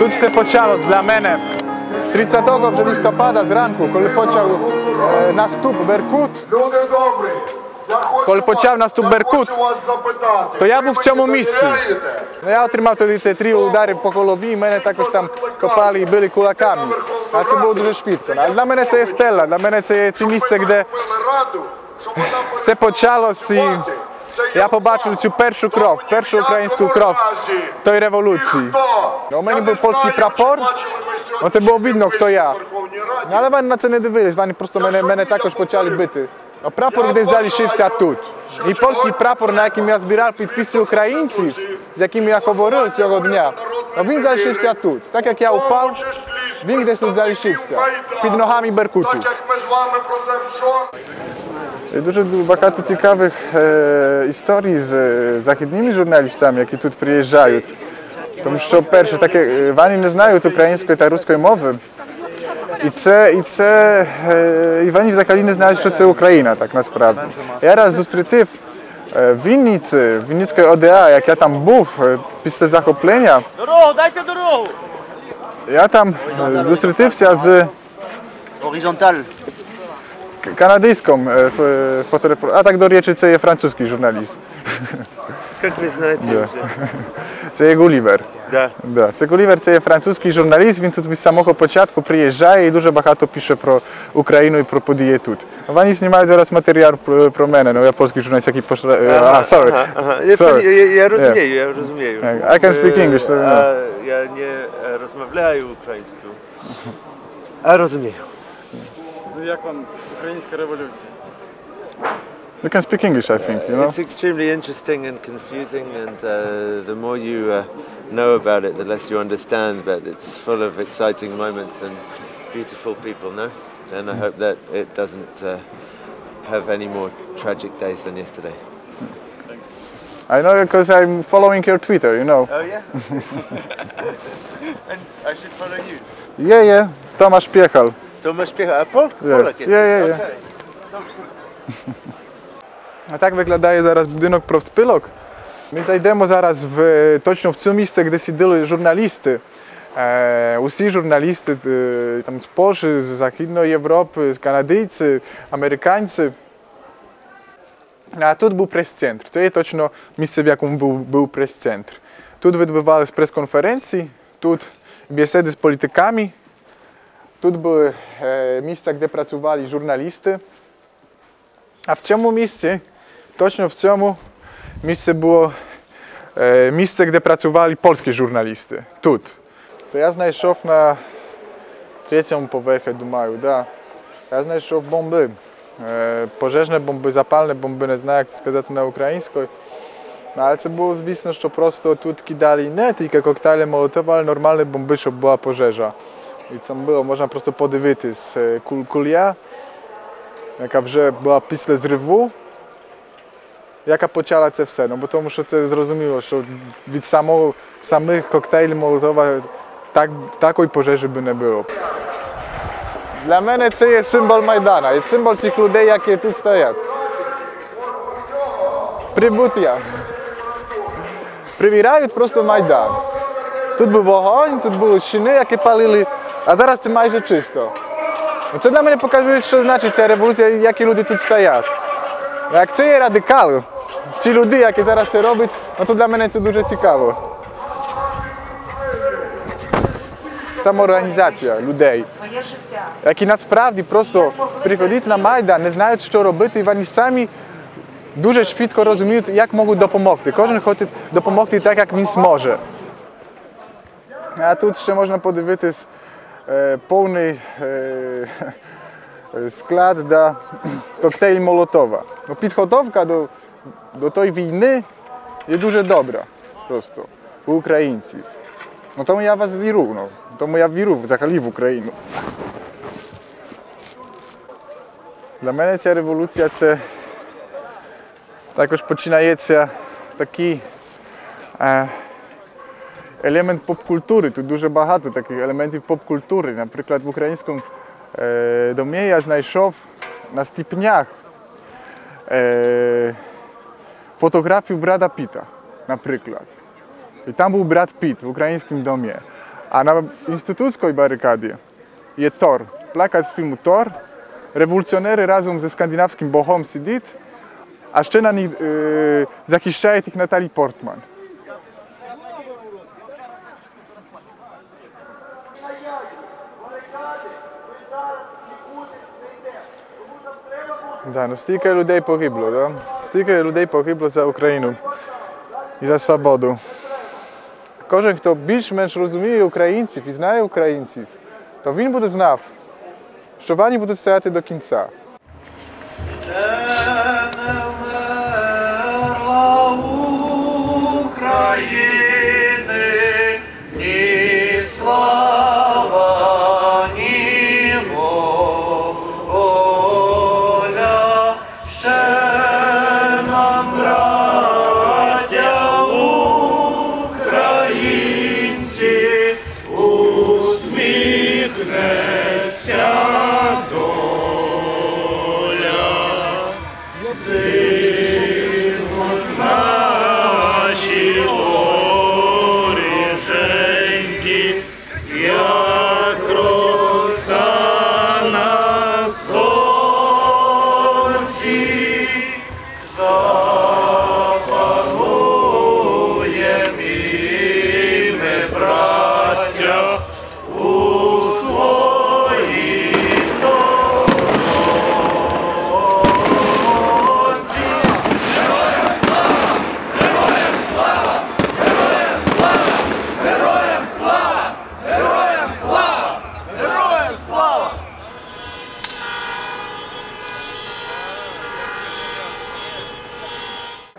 Tudi se je počalo zla mene. 30. že listopada z ranku, ko je počal eh, nastup Berkut. Ljudje dobri, ko je počal nastup Berkut, to ja bi v čemu mislil. No, ja otrimal tudi te tri udare po kolovi, mene tako tam kopali bili kulakami. A to bilo druge špitko. No. Ali na mene se je stela, na mene se je ci misce, kde se počalo si... Kde... я побачив цю першу кров, першу українську кров той революції. У мене був польський прапор, оце було видно, хто я. Але вони на це не дивились, вони просто мене, мене також почали бити. А прапор десь залишився тут. І польський прапор, на яким я збирав підписи українців, з яким я говорив цього дня, він залишився тут. Так як я упав, він десь тут залишився під ногами Беркуту. Так як ми з вами про це вчора. Dużo było bardzo ciekawych e, historii z zachodnimi żurnalistami, jakie tu przyjeżdżają. To że pierwsze, takie, oni e, nie znają ukraińskiej, i ruskiej mowy. I co, i co, e, i nie znają, co to Ukraina tak naprawdę. Ja raz zustrytyw e, w Winnicy, w Winnickiej ODA, jak ja tam był, pisze zachoplenia. Drogo, dajcie drogę! Ja tam zustrytyw się z... Horizontal kanadyjską w, e, w e, fotoreportażu, a tak do Rieczy, co je francuski żurnalist. Każdy zna, co je Gulliver. Da. Da. Gulliver, co francuski żurnalist, więc tu samochód po ciatku przyjeżdża i dużo bachato pisze pro Ukrainę i pro podje tu. No, Wani nie ma teraz materiał pro, pro mnie, no ja polski żurnalist, jaki poszedł... E, aha, sorry. sorry. Ja, rozumiem, ja rozumiem. Yeah. Tak, I can speak English. ja nie rozmawiam ukraińsku. A rozumiem. як вам українська революція? You can speak English, I think, you know? It's extremely interesting and confusing, and uh, the more you uh, know about it, the less you understand, but it's full of exciting moments and beautiful people, no? And I hope that it doesn't uh, have any more tragic days than yesterday. Thanks. I know because I'm following your Twitter, you know. Oh, yeah? and I should follow you? Yeah, yeah. Tomasz Piechal. To masz piecha. A Pol Polak jest. Ja, ja, ja. A tak wyglądaje zaraz budynek Profspylok. My zajdziemy zaraz w, точно e, e, e, w to miejsce, gdzie siedzieli żurnalisty. усі журналісти там, з Польщі, з Західної Європи, з канадійці, американці. А тут був прес-центр. Це є точно місце, в якому був, був прес-центр. Тут відбувалися прес-конференції, тут бесіди з політиками, Tutaj były miejsca, gdzie pracowali żurnalisty. A w tym miejscu, точно w tym miejscu było miejsce, gdzie pracowali polskie żurnalisty. Tutaj, To ja znalazłem na trzecim powerchu, думаю, да. Ja znalazłem bomby. Pożeżne bomby, zapalne bomby, nie znam jak сказати na ukraińskiej. ale to było zwisne, że prosto tu dali, nie tylko koktajle molotowe, ale normalne bomby, żeby była pożeża. І там було, можна просто подивитись е, куль яка вже була після зриву, яка почала це все. Ну, Тому що це зрозуміло, що від самого, самих коктейлів Молотова так, такої пожежі би не було. Для мене це є символ Майдана і символ цих людей, які тут стоять. Прибуття. Привіряють просто Майдан. Тут був вогонь, тут були чини, які палили. A zaraz ty majże czysto. No co dla mnie pokazuje, co znaczy ta rewolucja i jakie ludzie tu stają? jak ty no je radykal, ci ludzie, jakie zaraz się robić, no to dla mnie to duże ciekawe. Samorządzacja ludzi. Jak nas sprawdzi, prosto przychodzić na Majdan, nie znając, co robić, i oni sami duże szybko rozumieją, jak mogą dopomóc. Każdy chce dopomóc tak, jak nic może. A tu jeszcze można podziwiać E, pełny e, skład do koktajl Molotowa. No, podgotowka do, do tej winy jest duże dobra po prostu. Ukraińcy. No to ja was wiru, no. To ja wiru, zachali w Ukrainę. Dla mnie ta rewolucja to також починається такий element popkultury. Tu dużo багато takich elementów popkultury. Na przykład w ukraińskim e, ja znajdował na stipniach e, fotografię Brada Pita na przykład. I tam był Brad Pitt w ukraińskim domie. A na instytuckiej barykadzie jest Thor, plakat z filmu Thor. Rewolucjonery razem ze skandynawskim bohom Sidit, a jeszcze na nich e, ich Natalii Portman. Да, no ну, стільки людей погибло, да? стільки людей погибло за Україну і за свободу. Кожен, хто більш-менш розуміє українців і знає українців, то він буде знав, що вони будуть стояти до кінця.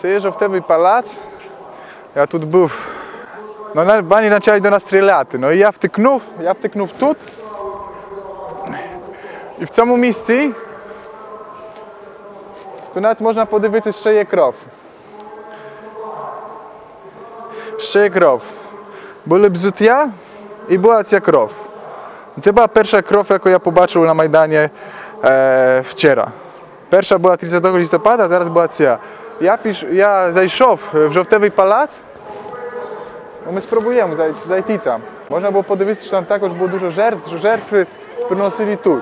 Seja w palac, ja tu był. No na, bani zaczęli do nas strzelać. No i ja wtyknął, ja wtyknął tu. I w cemu miejscu tu nawet można podywitися, що є кров. Ще є кров. Були бзуття і була ця кров. Це була перша кров, яку я побачив на Майдані е, вчора. Перша була 30 листопада, а зараз була ця. Ja piszę, ja w żółtowy palac. No my spróbujemy zaj, zajti tam. Można było podwieźć tam tak, że było dużo żert, że żerfy przynosili tu.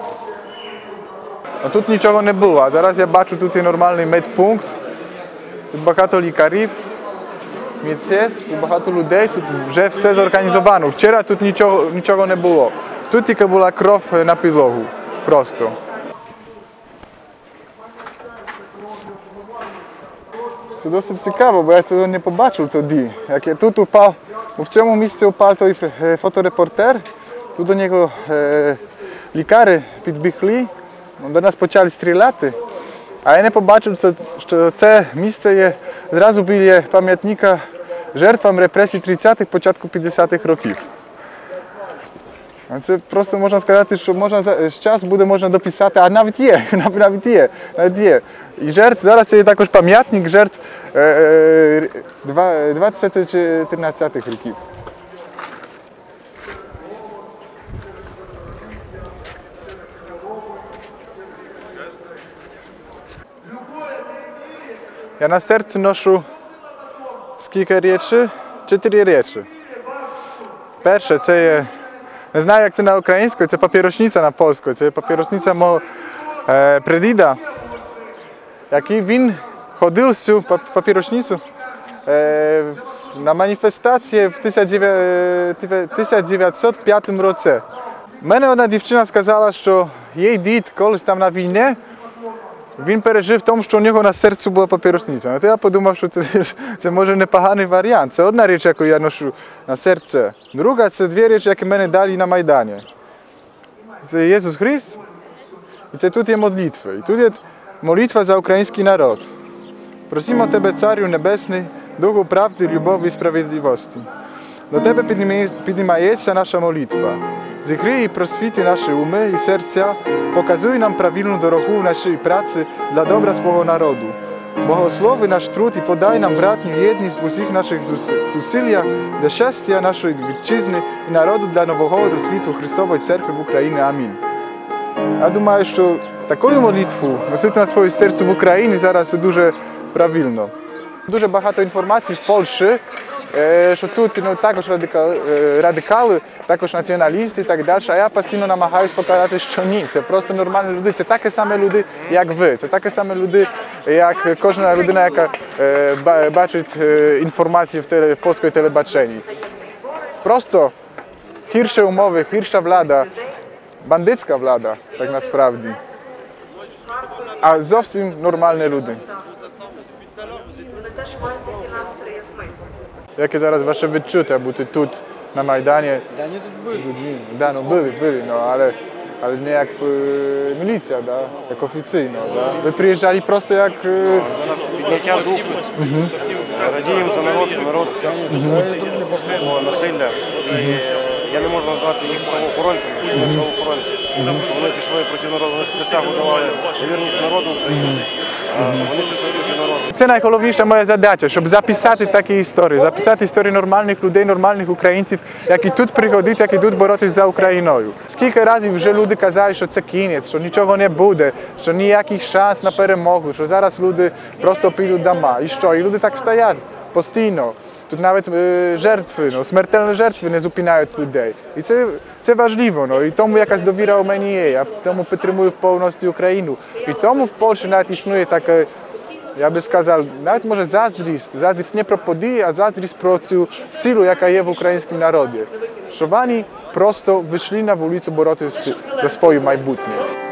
No tu niczego nie było, a zaraz ja baczę tutaj normalny medpunkt. Tu bardzo lekarzy, więc jest, tu bardzo ludzi, tu już wszystko zorganizowano. Wczoraj tu niczego, nie było. Tu tylko była krew na podłogu, prosto. Це досить цікаво, бо я цього не побачив тоді. Як я тут упав, в цьому місці упав той е, фоторепортер, тут до нього е, лікарі підбігли, до нас почали стріляти, а я не побачив, що це місце є зразу біля пам'ятника жертвам репресій 30-х, початку 50-х років. Це просто можна сказати, що можна з час буде можна дописати, а навіть є, навіть є, навіть є. І жертв зараз є також пам'ятник жертв 2013 е, е, років. Я на серці ношу скільки речей? Чотири речі. Перше це є Знаю, як це на українську, це папіросниця на польську, це папіросниця мого е, предіда, який він ходив цю папіросницю е, на маніфестації в 1905 році. Мене одна дівчина сказала, що їй дід колись там на війні Він пережив в тому, що у нього на серцю була папіросниця. Ну, то я подумав, що це, це може непоганий варіант. Це одна річ, яку я ношу на серце. Друга це дві речі, які мене дали на Майдані. Це Єсус Христ. І це тут є молитва. І тут є молитва за український народ. Просимо Тебе, Царю Небесний, Духу правди, любові і справедливості. До Тебе піднімається наша молитва. Закрий і просвіти наші уми і серця, показуй нам правильну дорогу в нашій праці для добра свого народу. богослови наш труд і подай нам братню єдність в усіх наших зусиллях для щастя нашої вітчизни і народу для нового розвіту Христової церкви в Україні. Амінь. Я думаю, що такою молитву носити на своє серце в Україні зараз дуже правильно. Дуже багато інформації в Польщі Е, що тут ну, також е, радикали, також націоналісти і так далі. А я постійно намагаюся показати, що ні, це просто нормальні люди. Це такі самі люди, як ви. Це такі самі люди, як кожна людина, яка е, бачить інформацію в теле, польської телебаченні. Просто гірші умови, гірша влада, бандитська влада, так насправді. А зовсім нормальні люди. Jakie zaraz wasze wyczucia buty tu na Majdanie? Danie tu byli. Da, no byli, byli, no ale, ale nie jak y, milicja, da, jak oficyjno, da. Wy przyjeżdżali prosto jak... Y, Підняття духу. Радіємо за народ, що народ було насилля. Е, я не можу назвати їх правоохоронцями, чи не правоохоронцями. Вони пішли проти народу, вони ж присягу давали вірність народу України. Вони представляють народ. Це найголовніша моя задача, щоб записати такі історії, записати історії нормальних людей, нормальних українців, які тут приходять, які тут боротися за Україною. Скільки разів вже люди казали, що це кінець, що нічого не буде, що ніяких шанс на перемогу, що зараз люди просто підуть дома. І що? І люди так стоять постійно. Tu nawet y, żertwy, no, śmiertelne żertwy nie zupinają ludzi. I to jest ważne. No. I to mu jakaś dowirał o mnie a to mu w pełności Ukrainy. I to mu w Polsce nawet istnieje takie, ja bym powiedział, nawet może zazdrist. Zazdrist nie propody, a zazdrist procił silu, jaka jest w ukraińskim narodzie. Szowani prosto wyszli na ulicę boroty ze swoim majbutnie.